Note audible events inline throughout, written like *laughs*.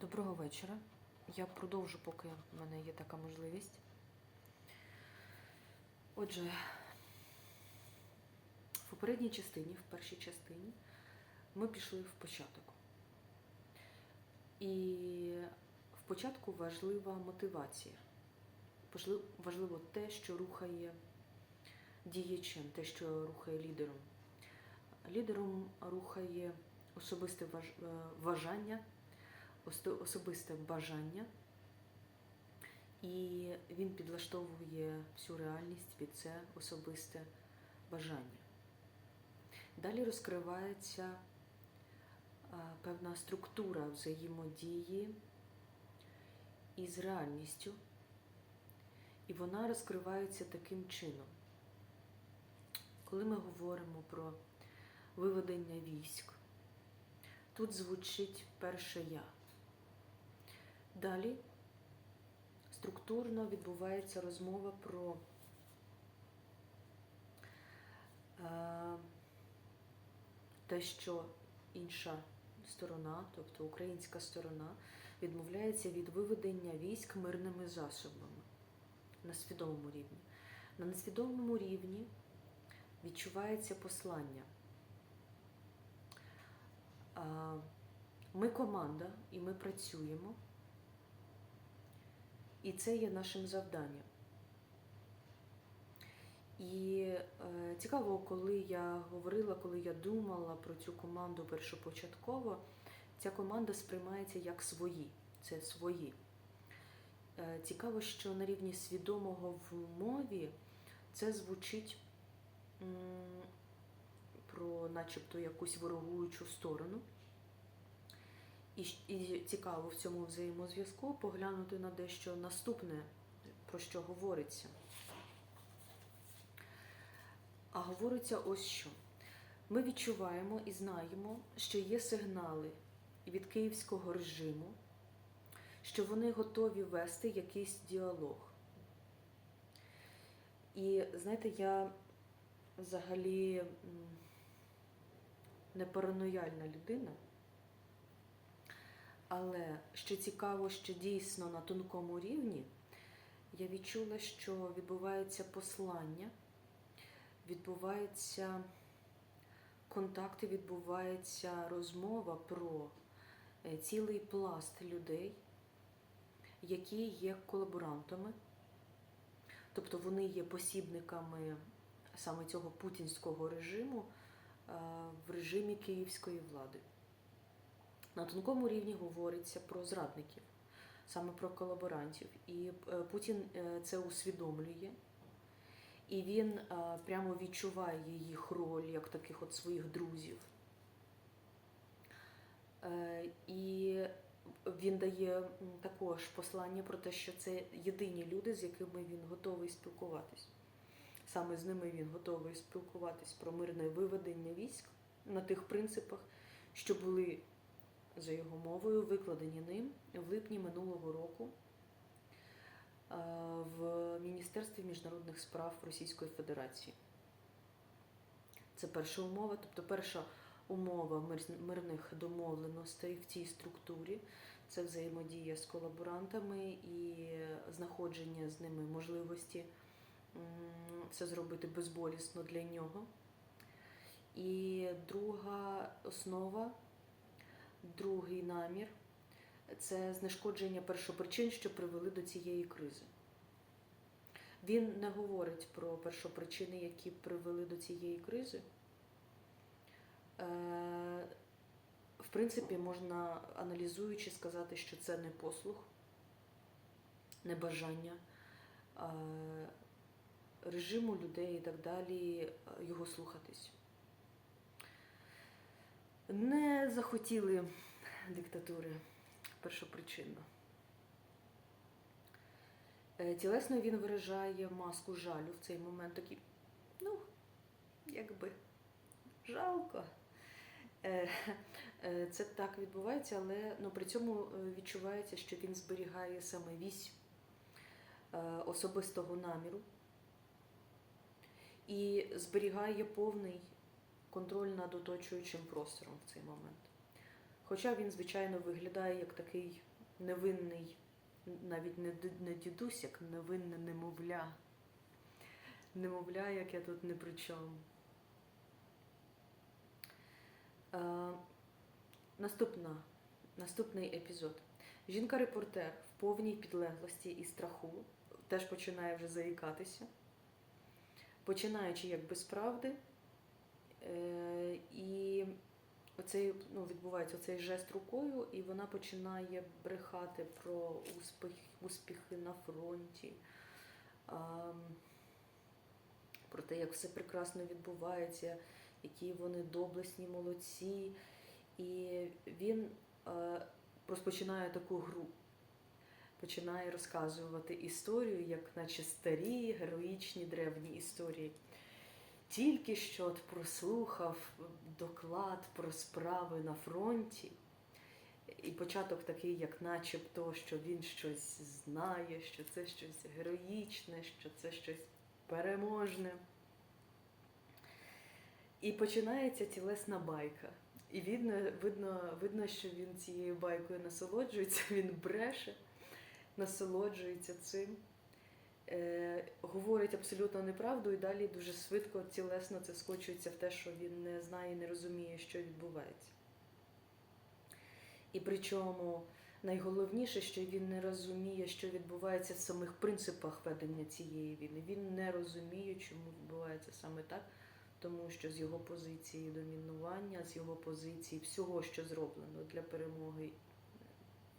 Доброго вечора. Я продовжу, поки в мене є така можливість. Отже, в попередній частині, в першій частині, ми пішли в початок. І в початку важлива мотивація. Важливо те, що рухає діячем, те, що рухає лідером. Лідером рухає особисте бажання, особисте бажання, і він підлаштовує всю реальність під це особисте бажання. Далі розкривається певна структура взаємодії із реальністю, і вона розкривається таким чином. Коли ми говоримо про виведення військ, тут звучить перше я. Далі структурно відбувається розмова про е, те, що інша сторона, тобто українська сторона, відмовляється від виведення військ мирними засобами на свідомому рівні. На несвідомому рівні відчувається послання. А, Ми команда і ми працюємо. І це є нашим завданням. І е, цікаво, коли я говорила, коли я думала про цю команду першопочатково, ця команда сприймається як свої. Це свої. Е, цікаво, що на рівні свідомого в мові це звучить м, про начебто якусь ворогуючу сторону. І, і цікаво в цьому взаємозв'язку поглянути на дещо наступне, про що говориться. А говориться ось що. Ми відчуваємо і знаємо, що є сигнали від київського режиму, що вони готові вести якийсь діалог. І знаєте, я взагалі не паранояльна людина. Але що цікаво, що дійсно на тонкому рівні я відчула, що відбувається послання, відбувається контакти, відбувається розмова про е, цілий пласт людей, які є колаборантами, тобто вони є посібниками саме цього путінського режиму е, в режимі київської влади. На тонкому рівні говориться про зрадників, саме про колаборантів. І е, Путін е, це усвідомлює, і він е, прямо відчуває їх роль як таких от своїх друзів. І він дає також послання про те, що це єдині люди, з якими він готовий спілкуватись. Саме з ними він готовий спілкуватись про мирне виведення військ на тих принципах, що були за його мовою, викладені ним в липні минулого року е, в Міністерстві міжнародних справ Російської Федерації. Це перша умова, тобто перша умова мирних домовленостей в цій структурі це взаємодія з колаборантами і знаходження з ними можливості все зробити безболісно для нього. І друга основа Другий намір це знешкодження першопричин, що привели до цієї кризи. Він не говорить про першопричини, які привели до цієї кризи. Е, В принципі, можна аналізуючи сказати, що це не послух, не бажання е, режиму людей і так далі е, його слухатись не захотіли диктатури першопричинно. Е, Тілесно він виражає маску жалю в цей момент такий, ну, якби жалко. Е, е, Це так відбувається, але ну, при цьому відчувається, що він зберігає саме вісь особистого наміру і зберігає повний контроль над оточуючим простором в цей момент. Хоча він, звичайно, виглядає як такий невинний, навіть не, дідусь, як невинне немовля. Немовля, як я тут не при чому. Е, наступна, наступний епізод. Жінка-репортер в повній підлеглості і страху теж починає вже заїкатися, починаючи як без правди. Е, і оцей, ну, відбувається оцей жест рукою, і вона починає брехати про успіх, успіхи на фронті, про те, як все прекрасно відбувається, які вони доблесні, молодці. І він е, розпочинає таку гру. Починає розказувати історію, як наче старі, героїчні древні історії. Тільки що от прослухав доклад про справи на фронті, і початок такий, як начебто, що він щось знає, що це щось героїчне, що це щось переможне. І починається тілесна байка. І видно, видно, видно, що він цією байкою насолоджується, *laughs* він бреше, насолоджується цим говорить абсолютно неправду, і далі дуже швидко, тілесно це скочується в те, що він не знає і не розуміє, що відбувається. І причому найголовніше, що він не розуміє, що відбувається в самих принципах ведення цієї війни. Він не розуміє, чому відбувається саме так, тому що з його позиції домінування, з його позиції всього, що зроблено для перемоги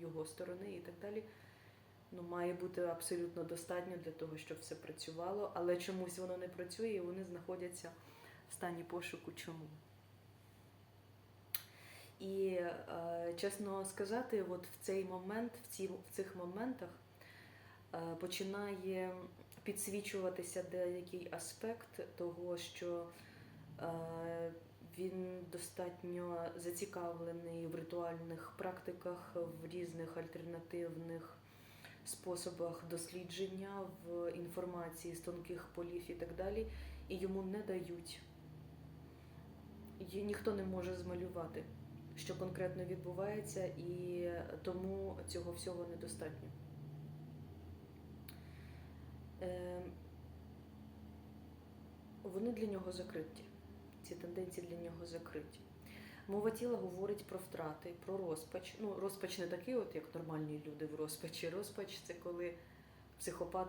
його сторони і так далі, ну, має бути абсолютно достатньо для того, щоб все працювало, але чомусь воно не працює, і вони знаходяться в стані пошуку чому. І е, чесно сказати, от в цей момент, в, ці, в цих моментах е, починає підсвічуватися деякий аспект того, що е, він достатньо зацікавлений в ритуальних практиках, в різних альтернативних способах дослідження, в інформації з тонких полів і так далі, і йому не дають. Її ніхто не може змалювати, що конкретно відбувається, і тому цього всього недостатньо. Е, Вони для нього закриті. Ці тенденції для нього закриті. Мова тіла говорить про втрати, про розпач. Ну, розпач не такий, от як нормальні люди в розпачі. Розпач це коли психопат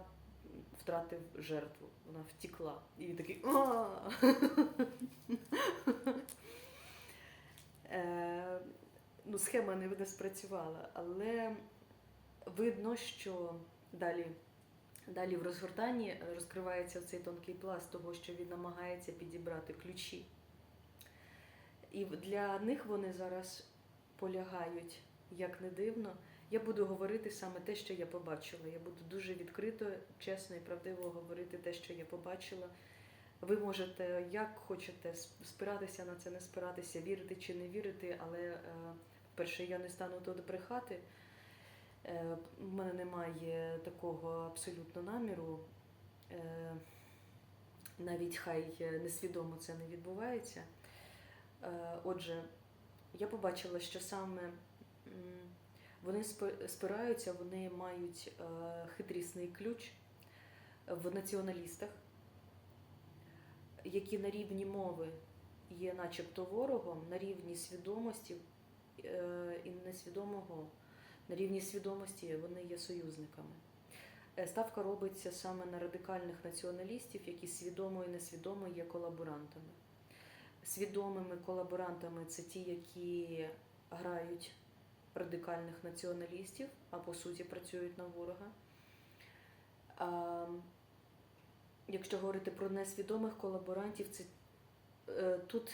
втратив жертву, вона втікла. І він такий! *laughs* Е, Ну, схема не, спрацювала, але видно, що далі, далі в розгортанні розкривається цей тонкий пласт того, що він намагається підібрати ключі. І для них вони зараз полягають, як не дивно. Я буду говорити саме те, що я побачила. Я буду дуже відкрито, чесно і правдиво говорити те, що я побачила. Ви можете, як хочете, спиратися на це, не спиратися, вірити чи не вірити, але, е, по-перше, я не стану тут брехати. Е, У мене немає такого абсолютно наміру. Е, Навіть хай несвідомо це не відбувається. Е, Отже, я побачила, що саме вони спираються, вони мають е, хитрісний ключ в націоналістах, які на рівні мови є начебто ворогом, на рівні свідомості е, і несвідомого, на рівні свідомості вони є союзниками. Ставка робиться саме на радикальних націоналістів, які свідомо і несвідомо є колаборантами. Свідомими колаборантами це ті, які грають радикальних націоналістів, а по суті працюють на ворога. А, якщо говорити про несвідомих колаборантів, це е, тут,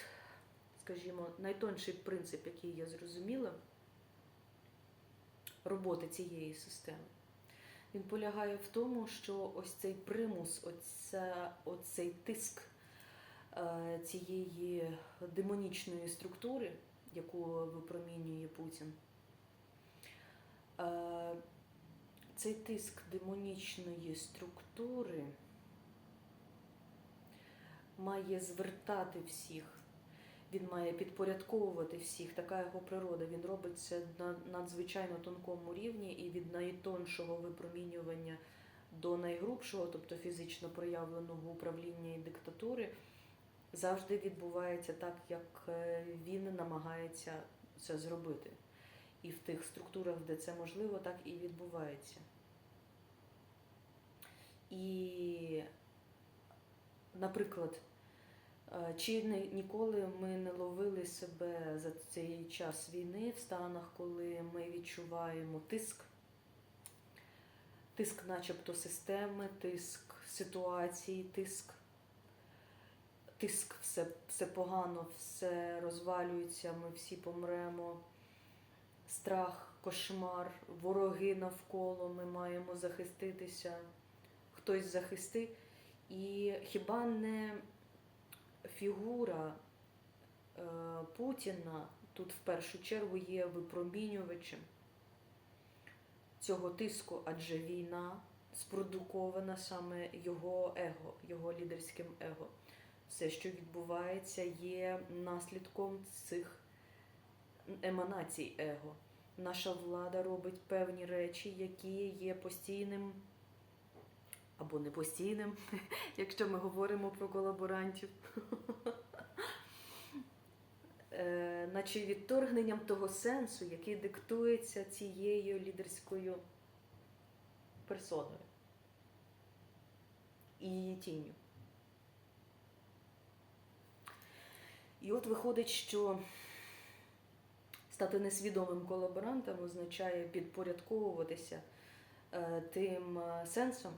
скажімо, найтонший принцип, який я зрозуміла, роботи цієї системи. Він полягає в тому, що ось цей примус, оця, оцей тиск цієї демонічної структури, яку випромінює Путін, е, цей тиск демонічної структури має звертати всіх Він має підпорядковувати всіх, така його природа. Він робить це на надзвичайно тонкому рівні і від найтоншого випромінювання до найгрубшого, тобто фізично проявленого управління і диктатури, завжди відбувається так, як е, він намагається це зробити. І в тих структурах, де це можливо, так і відбувається. І, наприклад, е, чи ніколи ми не ловили себе за цей час війни в станах, коли ми відчуваємо тиск, тиск начебто системи, тиск ситуації, тиск, тиск, все, все погано, все розвалюється, ми всі помремо, страх, кошмар, вороги навколо, ми маємо захиститися, хтось захисти. І хіба не фігура е, Путіна тут в першу чергу є випромінювачем цього тиску, адже війна спродукована саме його его, його лідерським его. Все, що відбувається, є наслідком цих еманацій его. Наша влада робить певні речі, які є постійним або не постійним, *laughs* якщо ми говоримо про колаборантів. *laughs* Е, наче відторгненням того сенсу, який диктується цією лідерською персоною і її тінню. І от виходить, що стати несвідомим колаборантом означає підпорядковуватися е, тим е, сенсом,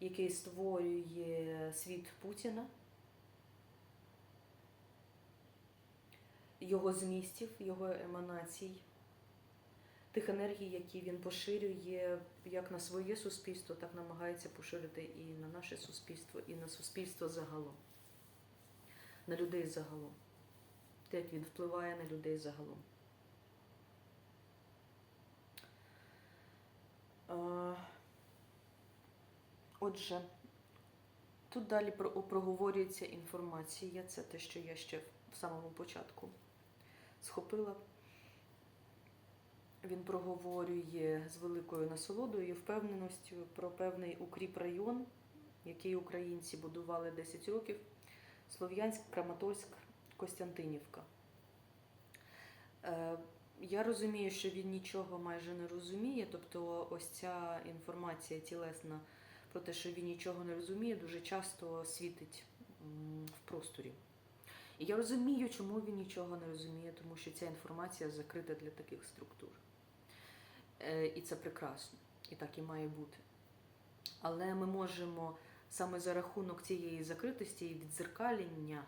який створює світ Путіна, його змістів, його еманацій, тих енергій, які він поширює як на своє суспільство, так намагається поширити і на наше суспільство, і на суспільство загалом, на людей загалом. Те, як він впливає на людей загалом. Отже, тут далі проговорюється інформація. Це те, що я ще в самому початку схопила. Він проговорює з великою насолодою і впевненістю про певний укріп район, який українці будували 10 років. Слов'янськ, Краматорськ, Костянтинівка. Е, Я розумію, що він нічого майже не розуміє, тобто ось ця інформація тілесна про те, що він нічого не розуміє, дуже часто світить в просторі. І я розумію, чому він нічого не розуміє, тому що ця інформація закрита для таких структур. Е, І це прекрасно, і так і має бути. Але ми можемо саме за рахунок цієї закритості і відзеркалення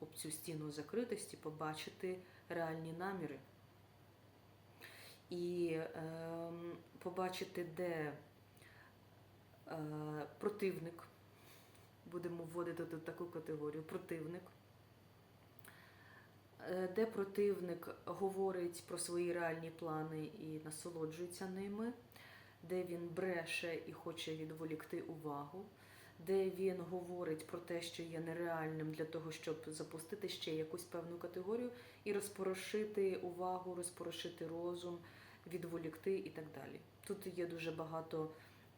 об цю стіну закритості побачити реальні наміри. І ем, побачити, де е, противник, будемо вводити тут таку категорію, противник, е, де противник говорить про свої реальні плани і насолоджується ними, де він бреше і хоче відволікти увагу, де він говорить про те, що є нереальним для того, щоб запустити ще якусь певну категорію і розпорошити увагу, розпорошити розум, відволікти і так далі. Тут є дуже багато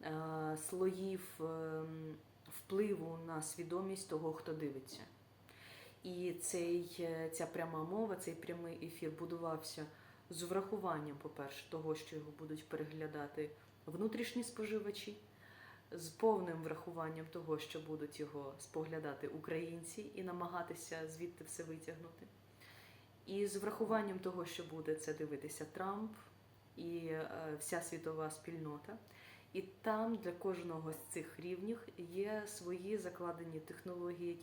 е, слоїв ем, впливу на свідомість того, хто дивиться. І цей, е, ця пряма мова, цей прямий ефір будувався з врахуванням, по-перше, того, що його будуть переглядати внутрішні споживачі, з повним врахуванням того, що будуть його споглядати українці і намагатися звідти все витягнути. І з врахуванням того, що буде це дивитися Трамп і е, вся світова спільнота. І там для кожного з цих рівнів є свої закладені технології, які